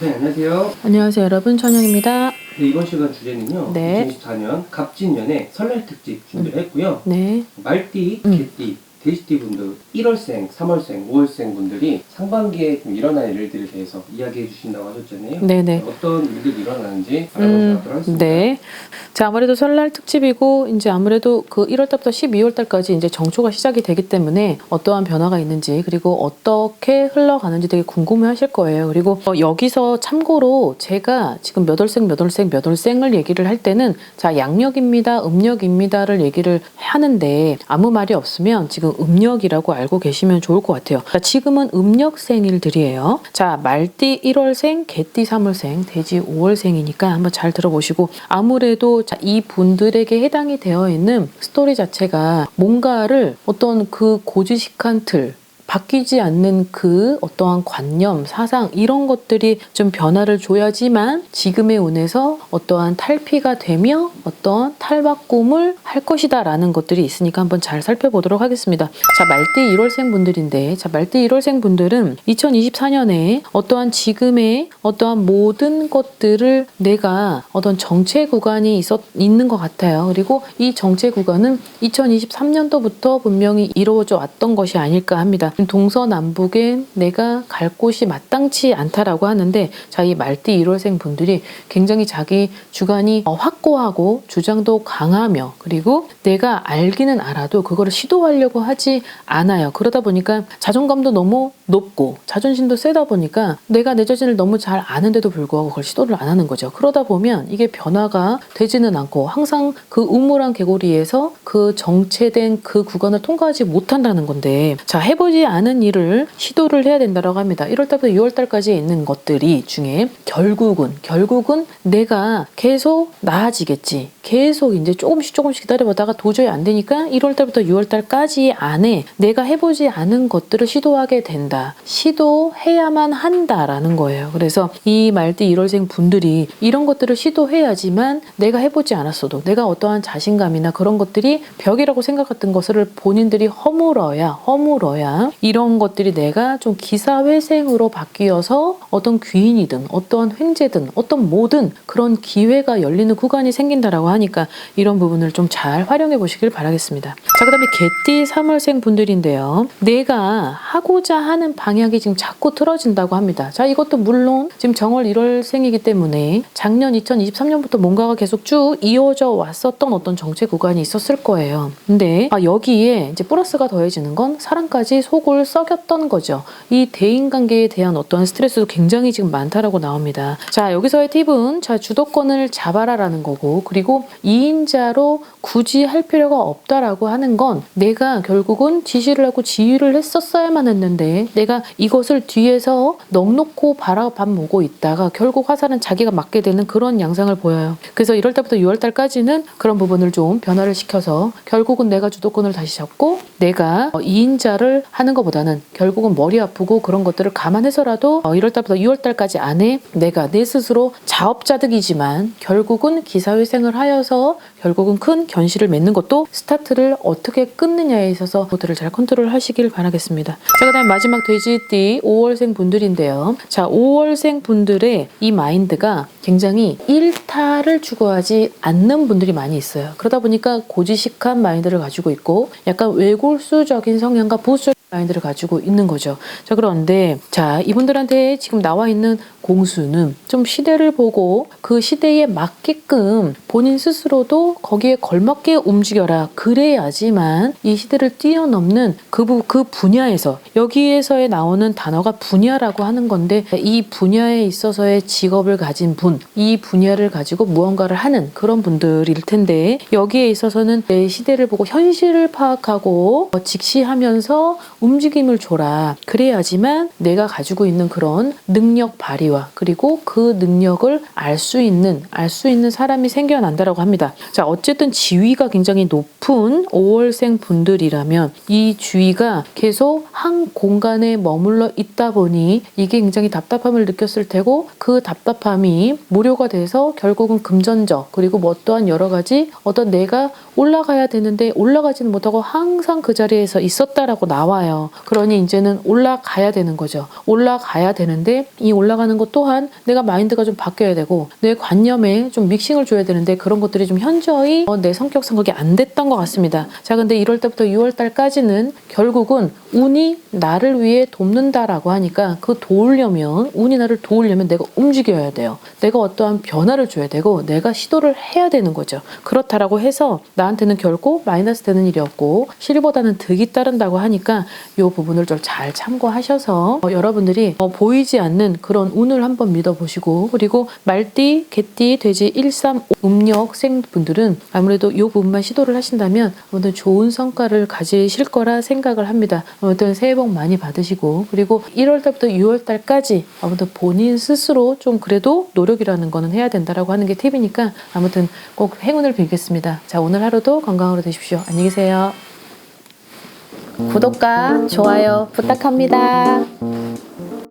네, 안녕하세요. 안녕하세요 여러분 천영입니다. 네, 이번 시간 주제는요. 네. 2024년 갑진년의 설날 특집 준비를 했고요. 네. 말띠, 음. 개띠, 돼지띠 분들, 1월생, 3월생, 5월생 분들이 상반기에 좀 일어날 일들에 대해서 이야기해 주신다고 하셨잖아요. 네네. 어떤 일들이 일어나는지 음, 알아보도록 하겠습니다. 네. 자, 아무래도 설날 특집이고, 이제 아무래도 그 1월 달부터 12월 달까지 이제 정초가 시작이 되기 때문에 어떠한 변화가 있는지, 그리고 어떻게 흘러가는지 되게 궁금해 하실 거예요. 그리고 어, 여기서 참고로 제가 지금 몇 월생, 몇 월생, 몇 월생을 얘기를 할 때는 자, 양력입니다, 음력입니다를 얘기를 하는데 아무 말이 없으면 지금 음력이라고 알고 계시면 좋을 것 같아요. 자, 지금은 음력 생일들이에요. 자, 말띠 1월생, 개띠 3월생, 돼지 5월생이니까 한번 잘 들어보시고 아무래도 자, 이 분들에게 해당이 되어 있는 스토리 자체가 뭔가를 어떤 그 고지식한 틀 바뀌지 않는 그 어떠한 관념, 사상 이런 것들이 좀 변화를 줘야지만 지금의 운에서 어떠한 탈피가 되며 어떠한 탈바꿈을 할 것이다 라는 것들이 있으니까 한번 잘 살펴보도록 하겠습니다. 자, 말띠 1월생 분들인데 자, 말띠 1월생 분들은 2024년에 어떠한 지금의 어떠한 모든 것들을 내가 어떤 정체 구간이 있었 있는 것 같아요. 그리고 이 정체 구간은 2023년도부터 분명히 이루어져 왔던 것이 아닐까 합니다. 동서남북엔 내가 갈 곳이 마땅치 않다라고 하는데 자 이 말띠 1월생 분들이 굉장히 자기 주관이 어, 확고하고 주장도 강하며 그리고 내가 알기는 알아도 그거를 시도하려고 하지 않아요. 그러다 보니까 자존감도 너무 높고 자존심도 세다 보니까 내가 내 자신을 너무 잘 아는데도 불구하고 그걸 시도를 안 하는 거죠. 그러다 보면 이게 변화가 되지는 않고 항상 그 우물한 개구리에서 그 정체된 그 구간을 통과하지 못한다는 건데 자 해보지 않은 일을 시도를 해야 된다고 합니다. 1월 달부터 6월 달까지 있는 것들이 중에 결국은 결국은 내가 계속 나아지겠지. 계속 이제 조금씩 조금씩 기다려보다가 도저히 안 되니까 1월 달부터 6월 달까지 안에 내가 해보지 않은 것들을 시도하게 된다. 시도해야만 한다라는 거예요. 그래서 이 말띠 1월생 분들이 이런 것들을 시도해야지만 내가 해보지 않았어도 내가 어떠한 자신감이나 그런 것들이 벽이라고 생각했던 것을 본인들이 허물어야 허물어야 이런 것들이 내가 좀 기사회생으로 바뀌어서 어떤 귀인이든 어떤 횡재든 어떤 뭐든 그런 기회가 열리는 구간이 생긴다라고 하니까 이런 부분을 좀 잘 활용해 보시길 바라겠습니다. 자, 그 다음에 개띠 3월생 분들인데요. 내가 하고자 하는 방향이 지금 자꾸 틀어진다고 합니다. 자, 이것도 물론 지금 정월 1월생이기 때문에 작년 2023년부터 뭔가가 계속 쭉 이어져 왔었던 어떤 정체 구간이 있었을 거예요. 근데 아, 여기에 이제 플러스가 더해지는 건 사람까지 속을 썩였던 거죠. 이 대인 관계에 대한 어떠한 스트레스도 굉장히 지금 많다라고 나옵니다. 자, 여기서의 팁은 자, 주도권을 잡아라라는 거고 그리고 2인자로 굳이 할 필요가 없다라고 하는 건 내가 결국은 지시를 하고 지휘를 했었어야만 했는데 내가 이것을 뒤에서 넉놓고 바라봐보고 있다가 결국 화살은 자기가 맞게 되는 그런 양상을 보여요. 그래서 1월 달부터 6월 달까지는 그런 부분을 좀 변화를 시켜서 결국은 내가 주도권을 다시 잡고 내가 2인자를 하는 것보다는 결국은 머리 아프고 그런 것들을 감안해서라도 1월 달부터 6월 달까지 안에 내가 내 스스로 자업자득이지만 결국은 기사회생을 하여서 결국은 큰 견실을 맺는 것도 스타트를 어떻게 끊느냐에 있어서 그것들을 잘 컨트롤 하시길 바라겠습니다. 자, 그 다음에 마지막 돼지띠 5월생 분들인데요. 자, 5월생 분들의 이 마인드가 굉장히 일타를 추구하지 않는 분들이 많이 있어요. 그러다 보니까 고지식한 마인드를 가지고 있고 약간 외골수적인 성향과 보수적 마인드를 가지고 있는 거죠. 자, 그런데 자, 이분들한테 지금 나와 있는 공수는 좀 시대를 보고 그 시대에 맞게끔 본인 스스로도 거기에 걸맞게 움직여라. 그래야지만 이 시대를 뛰어넘는 그, 부, 그 분야에서 여기에서의 나오는 단어가 분야라고 하는 건데 이 분야에 있어서의 직업을 가진 분, 이 분야를 가지고 무언가를 하는 그런 분들일 텐데 여기에 있어서는 내 시대를 보고 현실을 파악하고 어, 직시하면서 움직임을 줘라. 그래야지만 내가 가지고 있는 그런 능력 발휘와 그리고 그 능력을 알 수 있는 알 수 있는 사람이 생겨난다라고 합니다. 자, 어쨌든 지위가 굉장히 높은 5월생 분들이라면 이 주위가 계속 한 공간에 머물러 있다 보니 이게 굉장히 답답함을 느꼈을 테고 그 답답함이 무료가 돼서 결국은 금전적 그리고 뭐 또한 여러 가지 어떤 내가 올라가야 되는데 올라가지는 못하고 항상 그 자리에서 있었다라고 나와요. 그러니 이제는 올라가야 되는 거죠. 올라가야 되는데 이 올라가는 것 또한 내가 마인드가 좀 바뀌어야 되고 내 관념에 좀 믹싱을 줘야 되는데 그런 것들이 좀 현 저히 어, 내 성격 성격이 안 됐던 것 같습니다. 자, 근데 1월 달부터 6월 달까지는 결국은 운이 나를 위해 돕는다라고 하니까 그 도우려면 운이 나를 도우려면 내가 움직여야 돼요. 내가 어떠한 변화를 줘야 되고 내가 시도를 해야 되는 거죠. 그렇다라고 해서 나한테는 결코 마이너스 되는 일이 없고 실보다는 득이 따른다고 하니까 이 부분을 좀 잘 참고하셔서 어, 여러분들이 어, 보이지 않는 그런 운을 한번 믿어보시고 그리고 말띠, 개띠, 돼지 1, 3, 음력 생 분들은 아무래도 이 부분만 시도를 하신다면 아무튼 좋은 성과를 가지실 거라 생각을 합니다. 아무튼 새해 복 많이 받으시고 그리고 1월 달부터 6월 달까지 아무튼 본인 스스로 좀 그래도 노력이라는 거는 해야 된다라고 하는 게 팁이니까 아무튼 꼭 행운을 빌겠습니다. 자 오늘 하루도 건강으로 되십시오. 안녕히 계세요. 구독과 좋아요 부탁합니다.